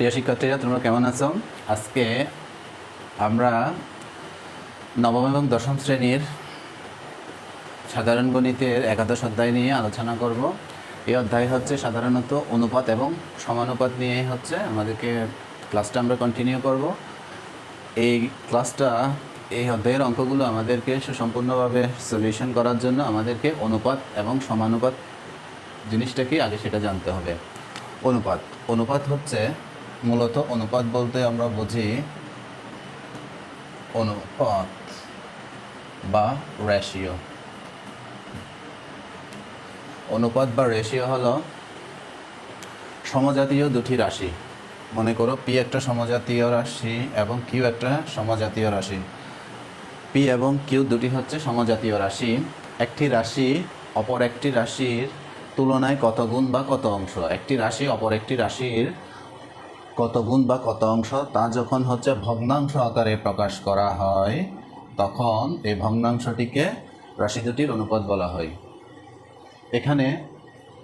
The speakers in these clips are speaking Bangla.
প্রিয় শিক্ষার্থীরা, তোমরা কেমন আছো? আজকে আমরা নবম এবং দশম শ্রেণির সাধারণ গণিতের একাদশ অধ্যায় নিয়ে আলোচনা করব। এই অধ্যায় হচ্ছে সাধারণত অনুপাত এবং সমানুপাত নিয়ে হচ্ছে। আমাদেরকে ক্লাসটা আমরা কন্টিনিউ করব। এই ক্লাসটা, এই অধ্যায়ের অঙ্কগুলো আমাদেরকে সুসম্পূর্ণভাবে সলিউশন করার জন্য আমাদেরকে অনুপাত এবং সমানুপাত জিনিসটা কি? আগে সেটা জানতে হবে। অনুপাত। অনুপাত হচ্ছে মূলত অনুপাত বলতে আমরা বুঝি অনুপাত বা রেশিও অনুপাত বা রেশিও হলো সমজাতীয় দুটি রাশি। মনে করো পি একটা সমজাতীয় রাশি এবং কিউ একটা সমজাতীয় রাশি। পি এবং কিউ দুটি হচ্ছে সমজাতীয় রাশি। একটি রাশি অপর একটি রাশির তুলনায় কত গুণ বা কত অংশ? একটি রাশি অপর একটি রাশির কত গুণ বা কত অংশ, তা যখন হচ্ছে ভগ্নাংশ আকারে প্রকাশ করা হয়, তখন এই ভগ্নাংশটিকে রাশি দুটির অনুপাত বলা হয়। এখানে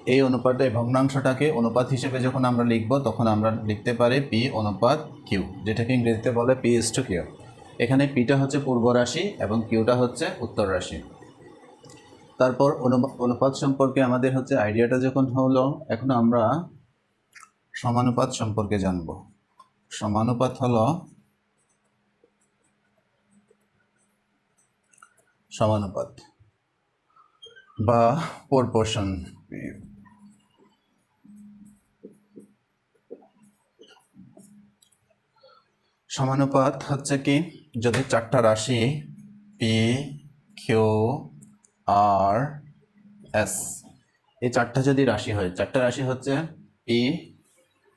এই অনুপাতে এই ভগ্নাংশটাকে অনুপাত হিসেবে যখন আমরা লিখব, তখন আমরা লিখতে পারি পি অনুপাত কিউ যেটাকে ইংরেজিতে বলে পি ইস টু কিউ এখানে পিটা হচ্ছে পূর্ব রাশি এবং কিউটা হচ্ছে উত্তর রাশি। তারপর অনুপা- অনুপাত সম্পর্কে আমাদের হচ্ছে আইডিয়াটা যখন হলো, এখন আমরা সমানুপাত সম্পর্কে জানব। সমানুপাত হলো সমানুপাত বা প্রপোর্শন। সমানুপাত হচ্ছে কি, যদি চারটা রাশি পি কিউ আর এস এই চারটা যদি রাশি হয়, চারটা রাশি হচ্ছে P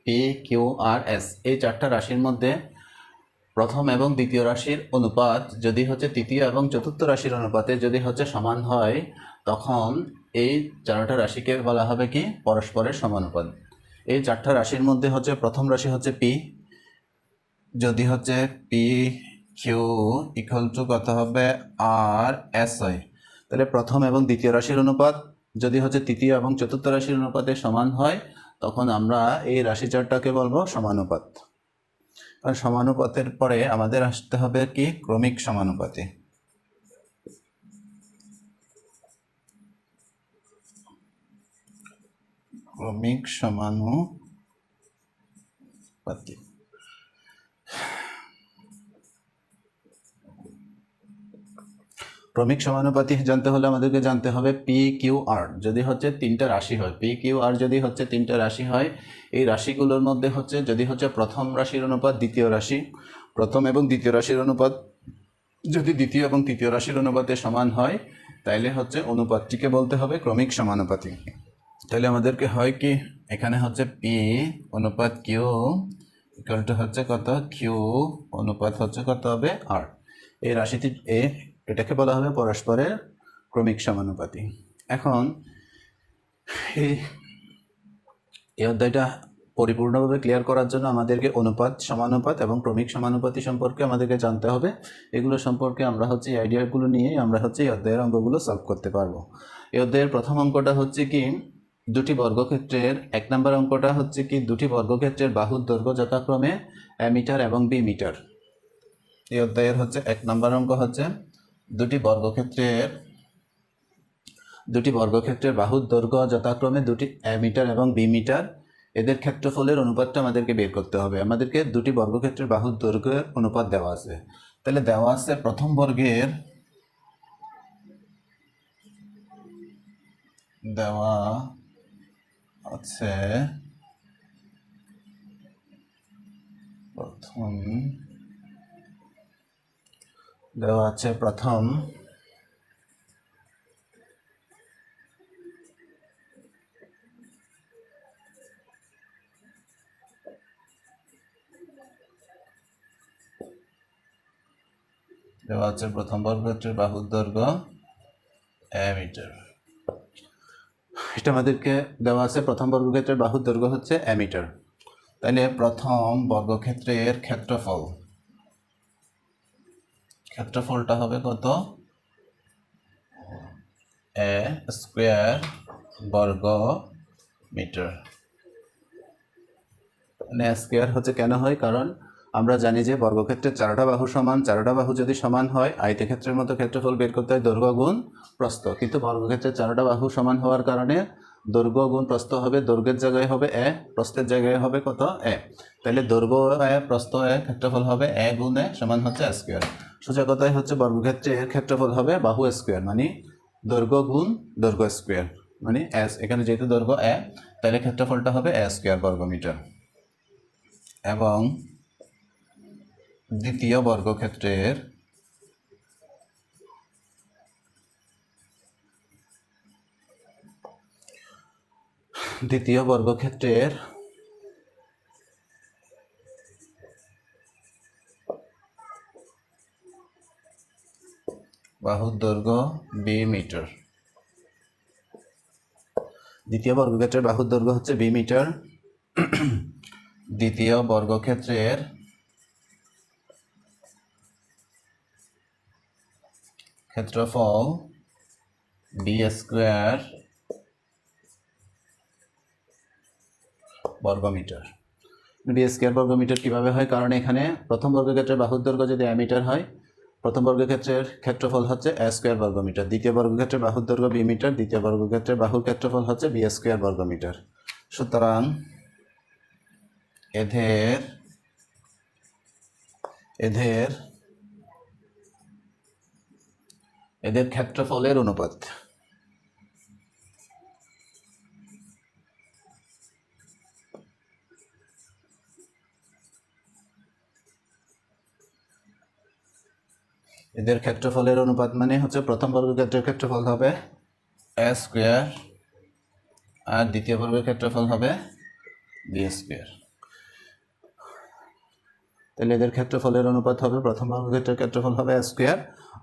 P Q R S এই চারটা রাশির মধ্যে প্রথম এবং দ্বিতীয় রাশির অনুপাত যদি হচ্ছে তৃতীয় এবং চতুর্থ রাশির অনুপাতে যদি হচ্ছে সমান হয়, তখন এই চারটা রাশিকে বলা হবে কি? পরস্পরের সমানুপাত। এই চারটা রাশির মধ্যে হচ্ছে প্রথম রাশি হচ্ছে পি যদি হচ্ছে পি কিউ ইকুয়াল টু কত হবে? আর এস হয়। তাহলে প্রথম এবং দ্বিতীয় রাশির অনুপাত যদি হচ্ছে তৃতীয় এবং চতুর্থ রাশির অনুপাতে সমান হয় তখন আমরা এই রাশিচারটাকে বলব সমানুপাত। আর সমানুপাতের পরে আমাদের আসতে হবে কি? ক্রমিক সমানুপাতে। ক্রমিক সমানুপাতি। ক্রমিক সমানুপাতি জানতে হলে আমাদেরকে জানতে হবে পি কিউ আর যদি হচ্ছে তিনটা রাশি হয় পি কিউ আর যদি হচ্ছে তিনটা রাশি হয়, এই রাশিগুলোর মধ্যে হচ্ছে, যদি হচ্ছে প্রথম রাশির অনুপাত দ্বিতীয় রাশি, প্রথম এবং দ্বিতীয় রাশির অনুপাত, যদি দ্বিতীয় এবং তৃতীয় রাশির অনুপাতে সমান হয়, তাইলে হচ্ছে অনুপাতটিকে বলতে হবে ক্রমিক সমানুপাতি। তাহলে আমাদেরকে হয় কি, এখানে হচ্ছে পি অনুপাত কিউ ইকুয়াল টু হচ্ছে কত? কিউ অনুপাত হচ্ছে কত হবে আর এই রাশিটি এ এটাকে বলা হবে পরস্পরের ক্রমিক সমানুপাতি। এখন এই এই অধ্যায়টা পরিপূর্ণভাবে ক্লিয়ার করার জন্য আমাদেরকে অনুপাত, সমানুপাত এবং ক্রমিক সমানুপাতি সম্পর্কে আমাদেরকে জানতে হবে। এগুলো সম্পর্কে আমরা হচ্ছে এই আইডিয়াগুলো নিয়ে আমরা হচ্ছে এই অধ্যায়ের অঙ্কগুলো সলভ করতে পারব। এই অধ্যায়ের প্রথম অঙ্কটা হচ্ছে কি, দুটি বর্গক্ষেত্রের, এক নম্বর অঙ্কটা হচ্ছে কি, দুটি বর্গক্ষেত্রের বাহুর দৈর্ঘ্য যথাক্রমে এ মিটার এবং বি মিটার। এই অধ্যায়ের হচ্ছে এক নম্বর অঙ্ক হচ্ছে দুটি বর্গক্ষেত্রের দুটি বর্গক্ষেত্রের বাহুর দৈর্ঘ্য যথাক্রমে দুটি এ মিটার এবং বি মিটার। এদের ক্ষেত্রফলের অনুপাতটা আমাদেরকে বের করতে হবে। আমাদেরকে দুটি বর্গক্ষেত্রের বাহুর দৈর্ঘ্যের অনুপাত দেওয়া আছে। তাহলে দেওয়া আছে প্রথম বর্গের, দেওয়া আছে প্রথম দেওয়া আছে প্রথম। দেওয়া আছে প্রথম বর্গক্ষেত্রের বাহুর দৈর্ঘ্য মিটার। এটা আমাদেরকে দেওয়া আছে প্রথম বর্গক্ষেত্রের বাহুর দৈর্ঘ্য হচ্ছে মিটার। তাহলে প্রথম বর্গক্ষেত্রের ক্ষেত্রফল ক্ষেত্রফলটা হবে কত? এ স্কোয়ার বর্গ মিটার। মানে স্কোয়ার হচ্ছে কেন হয়? কারণ আমরা জানি যে বর্গক্ষেত্রের চারটা বাহু সমান, চারটা বাহু যদি সমান হয় আয়তক্ষেত্রের মতো ক্ষেত্রফল বের করতে হয় দৈর্ঘ্য গুণ প্রস্থ। কিন্তু বর্গক্ষেত্রের চারটা বাহু সমান হওয়ার কারণে দৈর্ঘ্য গুণ প্রস্থ হবে, দৈর্ঘ্যের জায়গায় হবে এ, প্রস্থের জায়গায় হবে কত? এ। তাহলে দৈর্ঘ্য এ, প্রস্থ এ, ক্ষেত্রফল হবে এ গুণ এ সমান হচ্ছে স্কোয়ার। সোজা হচ্ছে বর্গক্ষেত্রের ক্ষেত্রফল হবে বাহু স্কোয়ার মানে দৈর্ঘ্য গুণ দৈর্ঘ্য স্কোয়ার মানে এস এখানে যেহেতু দৈর্ঘ্য এ তাহলে ক্ষেত্রফলটা হবে এ স্কোয়ার বর্গমিটার। এবং দ্বিতীয় বর্গক্ষেত্রের দ্বিতীয় বর্গক্ষেত্রের বাহুর দৈর্ঘ্য বি মিটার। দ্বিতীয় বর্গক্ষেত্রের বাহুর দৈর্ঘ্য হচ্ছে বি মিটার। দ্বিতীয় বর্গক্ষেত্রের ক্ষেত্রফল বি স্কোয়ার বর্গমিটার বি স্কোয়ার বর্গমিটার কীভাবে হয়? কারণ এখানে প্রথম বর্গক্ষেত্রের বাহুর দৈর্ঘ্য যদি এ মিটার হয় প্রথম বর্গক্ষেত্রের ক্ষেত্রফল হচ্ছে এ স্কোয়ার বর্গমিটার। দ্বিতীয় বর্গক্ষেত্রের বাহুর দৈর্ঘ্য বি মিটার দ্বিতীয় বর্গক্ষেত্রের বাহুর ক্ষেত্রফল হচ্ছে বি স্কোয়ার বর্গমিটার। সুতরাং এদের এদের এদের ক্ষেত্রফলের অনুপাত। এদের ক্ষেত্রফলের অনুপাত মানে হচ্ছে প্রথম বর্গক্ষেত্রের ক্ষেত্রফল হবে এ স্কোয়ার আর দ্বিতীয় বর্গের ক্ষেত্রফল হবে বি স্কোয়ার তাহলে এদের ক্ষেত্রফলের অনুপাত হবে প্রথম বর্গক্ষেত্রের ক্ষেত্রফল হবে স্কোয়ার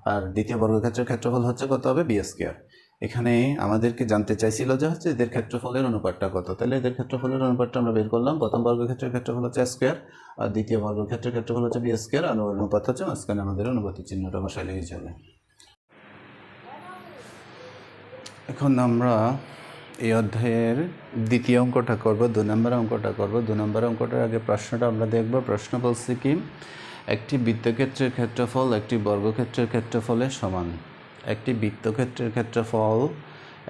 আর দ্বিতীয় বর্গক্ষেত্রের ক্ষেত্রফল হচ্ছে কত হবে বি স্কোয়ার এখানে আমাদেরকে জানতে চাইছিল যে হচ্ছে এদের ক্ষেত্রফলের অনুপাতটা কত। তাহলে এদের ক্ষেত্রফলের অনুপাতটা আমরা বের করলাম। প্রথম বর্গক্ষেত্রের ক্ষেত্রফল হচ্ছে স্কোয়ার আর দ্বিতীয় বর্গক্ষেত্রের ক্ষেত্রফল হচ্ছে বি স্কোয়ার আর অনুপাত হচ্ছে মাঝখানে আমাদের অনুপাতের চিহ্নটা বসাইলে হিসাবে এখন আমরা এই অধ্যায়ের দ্বিতীয় অঙ্কটা করব, দু নম্বর অঙ্কটা করব। দু নম্বর অঙ্কটার আগে প্রশ্নটা আমরা দেখব। প্রশ্ন বলছি কি, একটি বৃত্তক্ষেত্রের ক্ষেত্রফল একটি বর্গক্ষেত্রের ক্ষেত্রফলের সমান। একটি বৃত্তক্ষেত্রের ক্ষেত্রফল,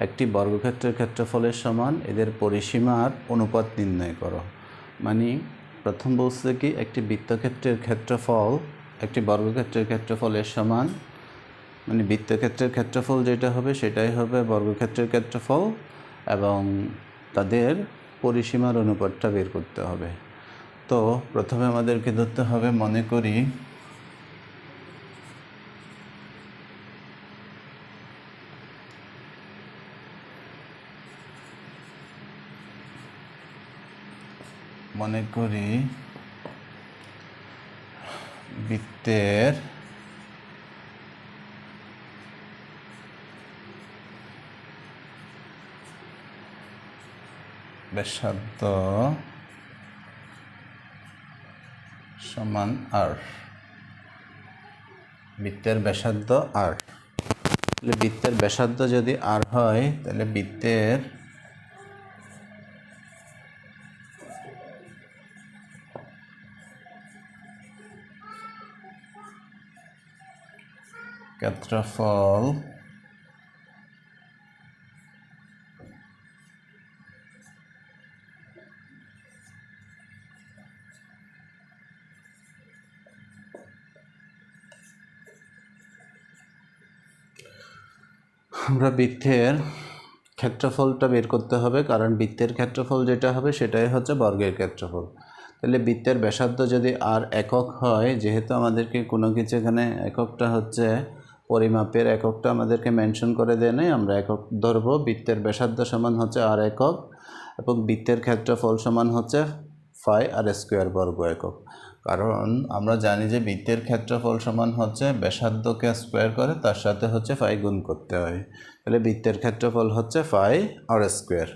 একটি বর্গক্ষেত্রের ক্ষেত্রফলের সমান, এদের পরিসীমার অনুপাত নির্ণয় করো। মানে প্রথম বলছে কি, একটি বৃত্তক্ষেত্রের ক্ষেত্রফল, একটি বর্গক্ষেত্রের ক্ষেত্রফলের সমান মানে বৃত্তক্ষেত্রের ক্ষেত্রফল যেটা হবে সেটাই হবে বর্গক্ষেত্রের ক্ষেত্রফল এবং তাদের পরিসীমার অনুপাতটা বের করতে হবে। তো প্রথমে আমাদেরকে ধরতে হবে, মনে করি মনে করি বৃত্তের ব্যাসার্ধ সমান আর বৃত্তের ব্যাসার্ধ আর বৃত্তের ব্যাসার্ধ যদি আর হয়, তাহলে বৃত্তের ক্ষেত্রফল আমরা বৃত্তের ক্ষেত্রফলটা বের করতে হবে, কারণ বৃত্তের ক্ষেত্রফল যেটা হবে সেটাই হচ্ছে বর্গের ক্ষেত্রফল। তাহলে বৃত্তের ব্যাসার্ধ যদি আর একক হয়, যেহেতু আমাদেরকে কোনো কিছু এখানে এককটা হচ্ছে পরিমাপের এককটা আমাদেরকে মেনশন করে দেয় নাই, আমরা একক ধরবো। বৃত্তের ব্যাসার্ধ সমান হচ্ছে আর একক এবং বৃত্তের ক্ষেত্রফল সমান হচ্ছে ফাই আর স্কোয়ার বর্গ একক। কারণ আমরা জানি যে বৃত্তের ক্ষেত্রফল সমান হচ্ছে ব্যাসার্ধকে স্কোয়ার করে, তার সাথে হচ্ছে ফাই গুণ করতে হয়। তাহলে বৃত্তের ক্ষেত্রফল হচ্ছে ফাই আর স্কোয়ার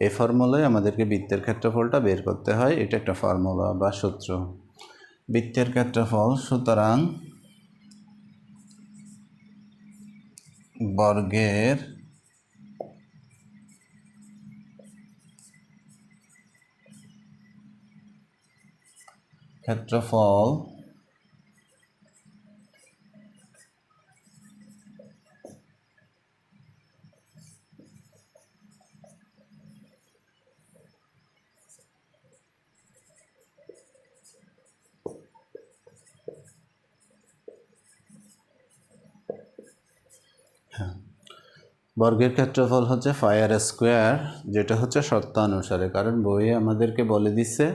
এই ফর্মুলায় আমাদেরকে বৃত্তের ক্ষেত্রফলটা বের করতে হয়, এটা একটা ফর্মুলা বা সূত্র। বৃত্তের ক্ষেত্রফল, সুতরাং বর্গের ক্ষেত্রফল বর্গের ক্ষেত্রফল হচ্ছে ফায়ার স্কোয়ার, যেটা হচ্ছে শর্তানুসারে কারণ বইয়ে আমাদেরকে বলে দিচ্ছে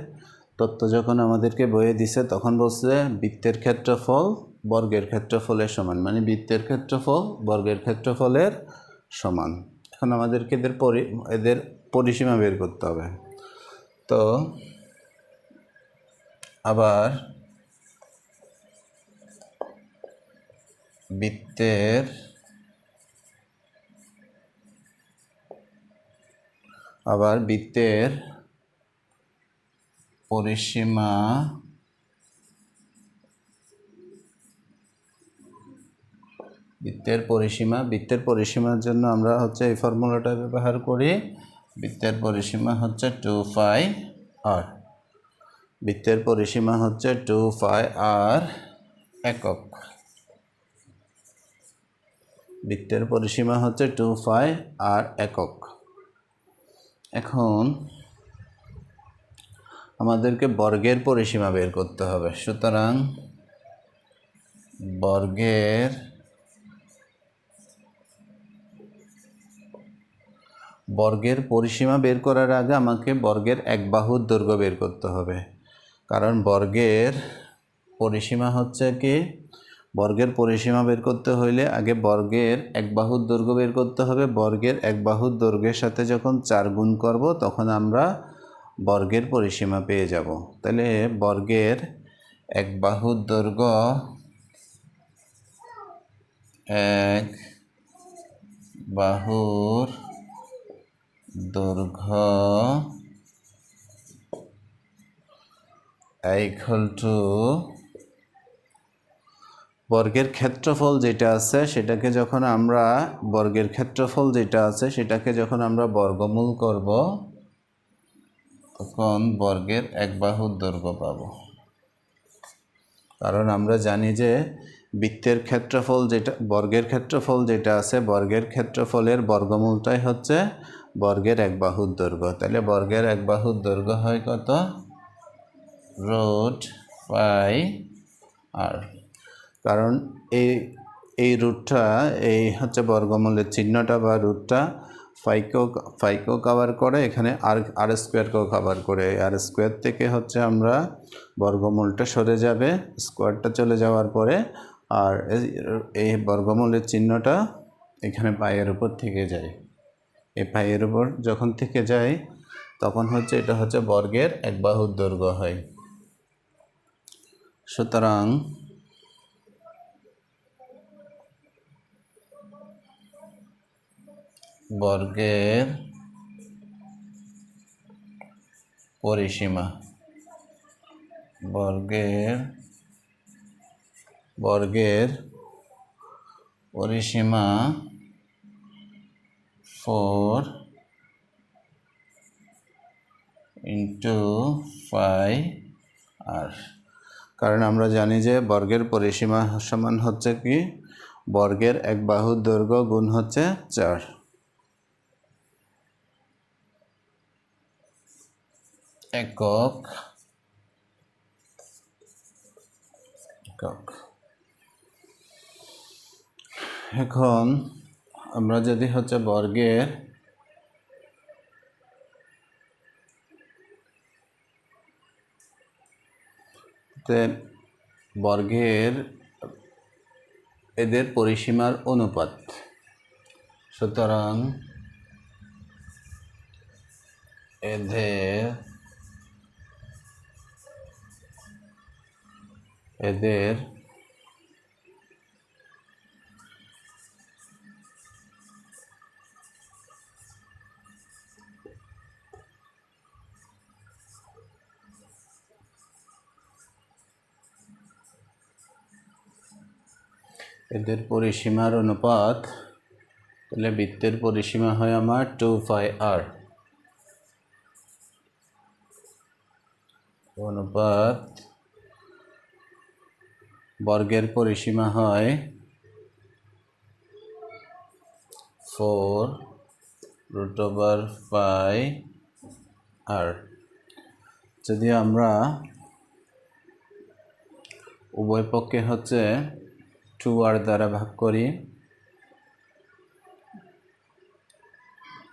তত্ত্ব যখন আমাদেরকে বইয়ে দিছে, তখন বলছে বৃত্তের ক্ষেত্রফল বর্গের ক্ষেত্রফলের সমান। মানে বৃত্তের ক্ষেত্রফল বর্গের ক্ষেত্রফলের সমান। এখন আমাদেরকে এদের পরি, এদের পরিসীমা বের করতে হবে। তো আবার বৃত্তের আবার বৃত্তের পরিসীমা বৃত্তের পরিসীমা, বৃত্তের পরিসীমার জন্য আমরা হচ্ছে এই ফর্মুলাটা ব্যবহার করি। বৃত্তের পরিসীমা হচ্ছে টু ফাই আর। বৃত্তের পরিসীমা হচ্ছে টু ফাই আর একক। বৃত্তের পরিসীমা হচ্ছে টু ফাই আর একক। এখন আমাদেরকে বর্গের পরিসীমা বের করতে হবে। সুতরাং বর্গের বর্গের পরিসীমা বের করার আগে আমাকে বর্গের এক বাহুর দৈর্ঘ্য বের করতে হবে। কারণ বর্গের পরিসীমা হচ্ছে কি? বর্গের পরিসীমা বের করতে হইলে আগে বর্গের এক বাহুর দৈর্ঘ্য বের করতে হবে। বর্গের এক বাহুর দৈর্ঘ্যের সাথে যখন চার গুণ করব, তখন আমরা বর্গের পরিসীমা পেয়ে যাব। তাহলে বর্গের এক বাহুর দৈর্ঘ্য এক বাহুর দৈর্ঘ্য ইকুয়াল টু বর্গের ক্ষেত্রফল যেটা আছে, সেটাকে যখন আমরা, বর্গের ক্ষেত্রফল যেটা আছে, সেটাকে যখন আমরা বর্গমূল করব, তখন বর্গের এক বাহুর দৈর্ঘ্য পাব। কারণ আমরা জানি যে, বৃত্তের ক্ষেত্রফল যেটা, বর্গের ক্ষেত্রফল যেটা আছে, বর্গের ক্ষেত্রফলের বর্গমূলটাই হচ্ছে বর্গের এক বাহুর দৈর্ঘ্য। তাহলে বর্গের এক বাহুর দৈর্ঘ্য হয় কত? Root pi R. কারণ এই এই রুটটা, এই হচ্ছে বর্গমূলের চিহ্নটা বা রুটটা ফাইকেও ফাইকেও কভার করে, এখানে আর আর স্কোয়ারকেও কভার করে। আর স্কোয়ার থেকে হচ্ছে আমরা বর্গমূলটা সরে যাবে স্কোয়ারটা চলে যাওয়ার পরে আর এই- এই বর্গমূলের চিহ্নটা এখানে পায়ের উপর থেকে যায়। এই পায়ের উপর যখন থেকে যায়, তখন হচ্ছে এটা হচ্ছে বর্গের এক বাহুর দৈর্ঘ্য হয়। সুতরাং বর্গের পরিসীমা। বর্গের বর্গের পরিসীমা ফোর ইন্টু ফাইভ আর কারণ আমরা জানি যে বর্গের পরিসীমা সমান হচ্ছে কি? বর্গের এক বাহুর দৈর্ঘ্য গুণ হচ্ছে চার। একক একক এখন আমরা যদি হচ্ছে বর্গের বর্গের এদের পরিসীমার অনুপাত। সুতরাং এদের এদের এদের পরিসীমার অনুপাত তাহলে বৃত্তের পরিসীমা হয় আমার টু ফাই আর অনুপাত বর্গের পরিসীমা হয় four root over phi R যদি আমরা উভয় পক্ষে হচ্ছে টু আর দ্বারা ভাগ করি,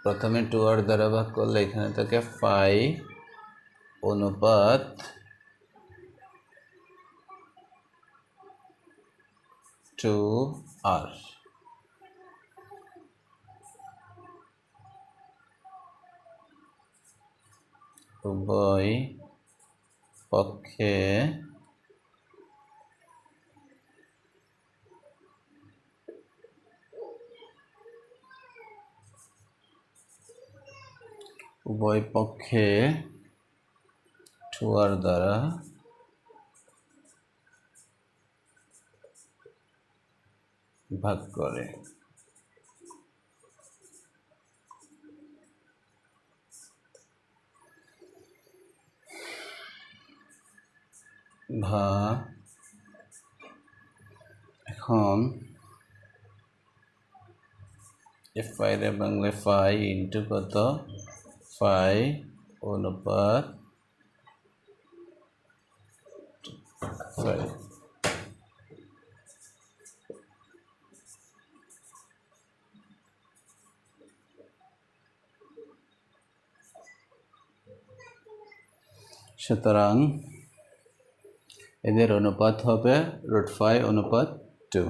প্রথমে টু আর দ্বারা ভাগ করলে এখানে থাকে ফাই অনুপাত টু আর উভয় পক্ষে উভয় পক্ষে টুয়ার দ্বারা ভাগ করে। ভা এখন এফ আই রে বাংলা ফাই ইন্টু কত? ফাই অনুপাত ফাই সুতরাং এদের অনুপাত হবে রুট ফাই অনুপাত টু।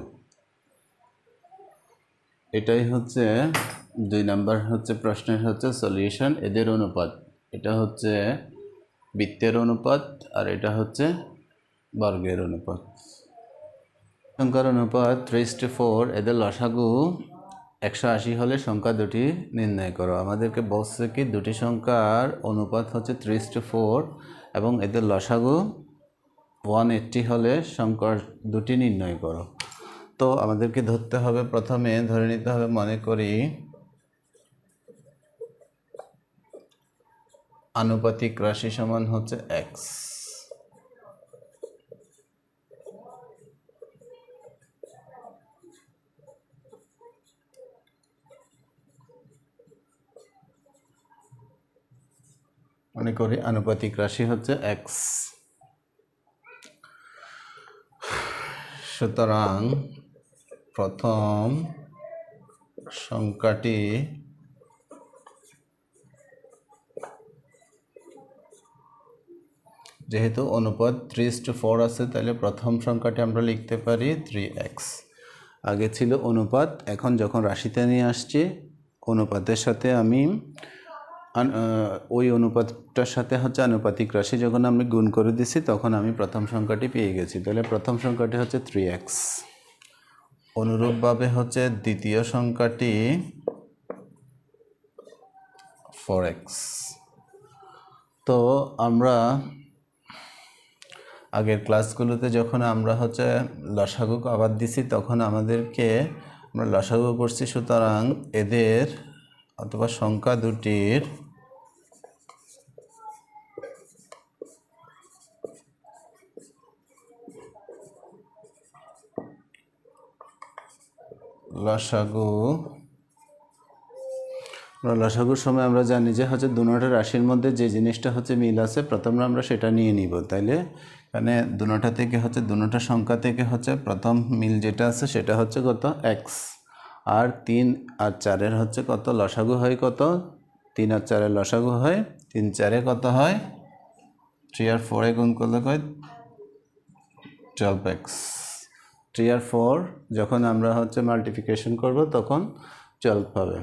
এটাই হচ্ছে, দুই নাম্বার হচ্ছে প্রশ্নের হচ্ছে সলিউশন এদের অনুপাত। এটা হচ্ছে বৃত্তের অনুপাত আর এটা হচ্ছে বর্গের অনুপাত। সংখ্যার অনুপাত থ্রি টু ফোর এদের লসাগু একশো আশি হলে সংখ্যা দুটি নির্ণয় করো। আমাদেরকে বলছে কি, দুটি সংখ্যার অনুপাত হচ্ছে থ্রি টু ফোর এবং এদের লসাগু ওয়ান এইটটি হলে সংকর দুটি নির্ণয় করো। তো আমাদেরকে ধরতে হবে প্রথমে, ধরে নিতে হবে মনে করি আনুপাতিক রাশি সমান হচ্ছে এক্স মনে করি আনুপাতিক রাশি হচ্ছে এক্স সুতরাং প্রথম সংখ্যাটি যেহেতু অনুপাত থ্রি টু ফোর আছে, তাহলে প্রথম সংখ্যাটি আমরা লিখতে পারি থ্রি এক্স আগে ছিল অনুপাত, এখন যখন রাশিতে নিয়ে আসছি, অনুপাতের সাথে আমি ওই অনুপাতটার সাথে হচ্ছে আনুপাতিক রাশি যখন আমি গুণ করে দিছি, তখন আমি প্রথম সংখ্যাটি পেয়ে গেছি। তাহলে প্রথম সংখ্যাটি হচ্ছে থ্রি এক্স অনুরূপভাবে হচ্ছে দ্বিতীয় সংখ্যাটি ফোর এক্স তো আমরা আগের ক্লাসগুলোতে যখন আমরা হচ্ছে লসাগু আবার দিছি, তখন আমাদেরকে আমরা লসাগু করছি সুতরাং এদের অথবা সংখ্যা দুটির লসাগু লসাগুর সময় আমরা জানি যে হচ্ছে দুনোটা রাশির মধ্যে যে জিনিসটা হচ্ছে মিল আছে, প্রথমে আমরা সেটা নিয়ে নিব। তাইলে এখানে দুনোটা থেকে হচ্ছে দুনোটা সংখ্যা থেকে হচ্ছে প্রথম মিল যেটা আছে সেটা হচ্ছে কত? এক্স আর তিন আর চারের হচ্ছে কত? লসাগু হয় কত? তিন আর চারের লসাগু হয় তিন চারে কত হয়? থ্রি আর ফোরে গুণ করলে কয়? টুয়েলভ এক্স থ্রি আর ফোর যখন আমরা হচ্ছে মাল্টিফিকেশন করব তখন টুয়েলভ পাবে।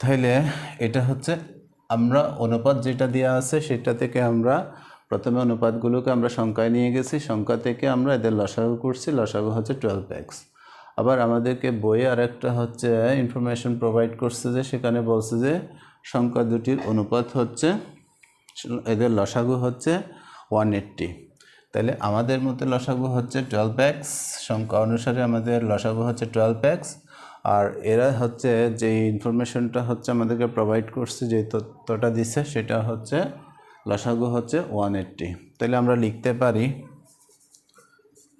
তাহলে এটা হচ্ছে আমরা অনুপাত যেটা দেওয়া আছে সেটা থেকে আমরা প্রথমে অনুপাতগুলোকে আমরা সংখ্যায় নিয়ে গেছি। সংখ্যা থেকে আমরা এদের লসাগু করছি। লসাগু হচ্ছে টুয়েলভ এক্স আবার আমাদেরকে বইয়ে আরেকটা হচ্ছে ইনফরমেশন প্রোভাইড করছে যে, সেখানে বলছে যে, সংখ্যা দুটির অনুপাত হচ্ছে, এদের লসাগু হচ্ছে ওয়ান এইট্টি তাহলে আমাদের মধ্যে লসাগু হচ্ছে টুয়েলভ এক্স সংখ্যা অনুসারে আমাদের লসাগু হচ্ছে টুয়েলভ এক্স আর এরা হচ্ছে যে ইনফরমেশনটা হচ্ছে আমাদেরকে প্রোভাইড করছে যে তথ্যটা দিচ্ছে, সেটা হচ্ছে লসাগু হচ্ছে ওয়ান এইট্টি তাহলে আমরা লিখতে পারি,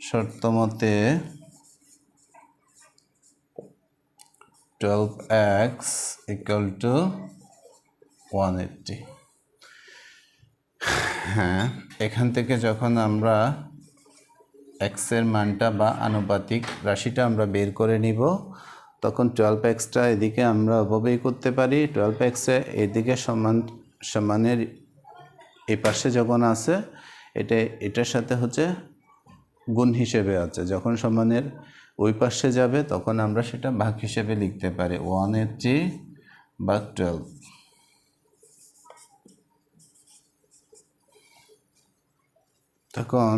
শর্ত মতে twelve x equal to one eighty হ্যাঁ এখান থেকে যখন আমরা এক্সের মানটা বা আনুপাতিক রাশিটা আমরা বের করে নিব, তখন টুয়েলভ এক্সটা এদিকে আমরা অবব্যয় করতে পারি। টুয়েলভ এক্সে এদিকে সমান, সমানের এই পাশে যখন আছে, এটা, এটার সাথে হচ্ছে গুণ হিসেবে আছে। যখন সমানের ওই পাশে যাবে, তখন আমরা সেটা ভাগ হিসেবে লিখতে পারি। ওয়ান এইটটি বা টুয়েলভ তখন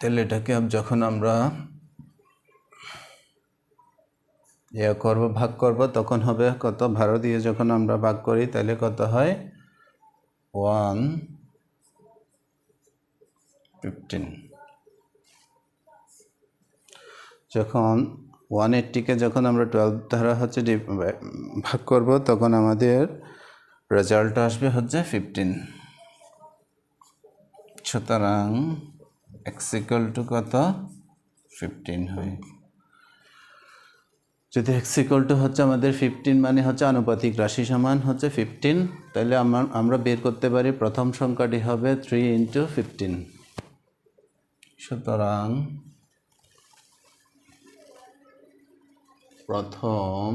তাহলে এটাকে যখন আমরা ইয়ে করব, ভাগ করব, তখন হবে কত? ভাড়া দিয়ে যখন আমরা ভাগ করি, তাহলে কত হয়? ওয়ান ফিফটিন যখন ওয়ান এইট্টিকে যখন আমরা টুয়েলভ ধারা হচ্ছে ভাগ করব, তখন আমাদের রেজাল্ট আসবে হচ্ছে ফিফটিন সুতরাং এক্স ইকুয়াল টু কত? ফিফটিন হয়। যদি এক্স ইকুয়াল টু হচ্ছে আমাদের ফিফটিন মানে হচ্ছে আনুপাতিক রাশি সমান হচ্ছে ফিফটিন তাহলে আমরা আমরা বের করতে পারি প্রথম সংখ্যাটি হবে থ্রি ইন্টু ফিফটিন সুতরাং প্রথম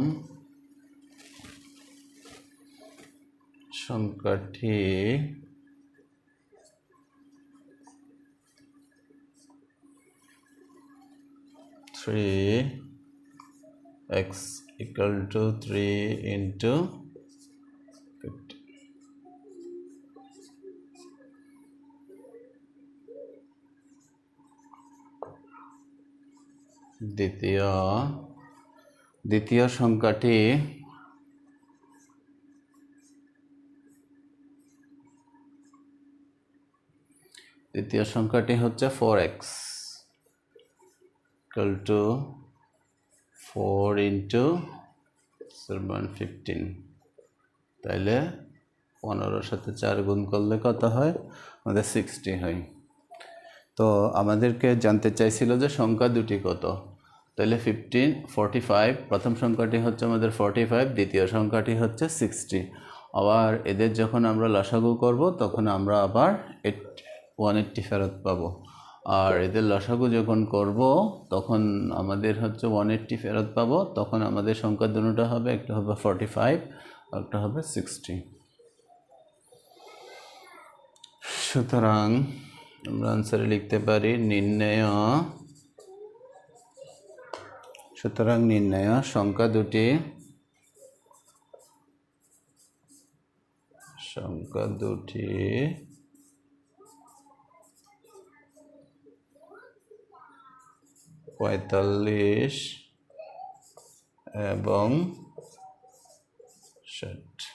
সংখ্যাটি three x equal to 3 into দ্বিতীয় দ্বিতীয় সংখ্যাটি দ্বিতীয় সংখ্যাটি হচ্ছে four x equal to four into seven fifteen তাইলে পনেরোর সাথে চার গুণ করলে কত হয়? আমাদের সিক্সটি হয়। তো আমাদেরকে জানতে চাইছিল যে সংখ্যা দুটি কত? তাহলে ফিফটিন ফর্টি ফাইভ প্রথম সংখ্যাটি হচ্ছে আমাদের ফর্টি ফাইভ দ্বিতীয় সংখ্যাটি হচ্ছে সিক্সটি আবার এদের যখন আমরা লসাগু করব, তখন আমরা আবার এইট ওয়ান এইট্টি ফেরত পাবো। আর এদের লসাগু যখন করব, তখন আমাদের হচ্ছে ওয়ান এইট্টি ফেরত পাবো। তখন আমাদের সংখ্যা দুটো হবে, একটা হবে ফর্টি ফাইভ একটা হবে সিক্সটি সুতরাং আমরা আনসারে লিখতে পারি নির্ণয় সুতরাং নির্ণয় সংখ্যা দুটি। সংখ্যা দুটি। পঁয়তাল্লিশ এবং ষাট।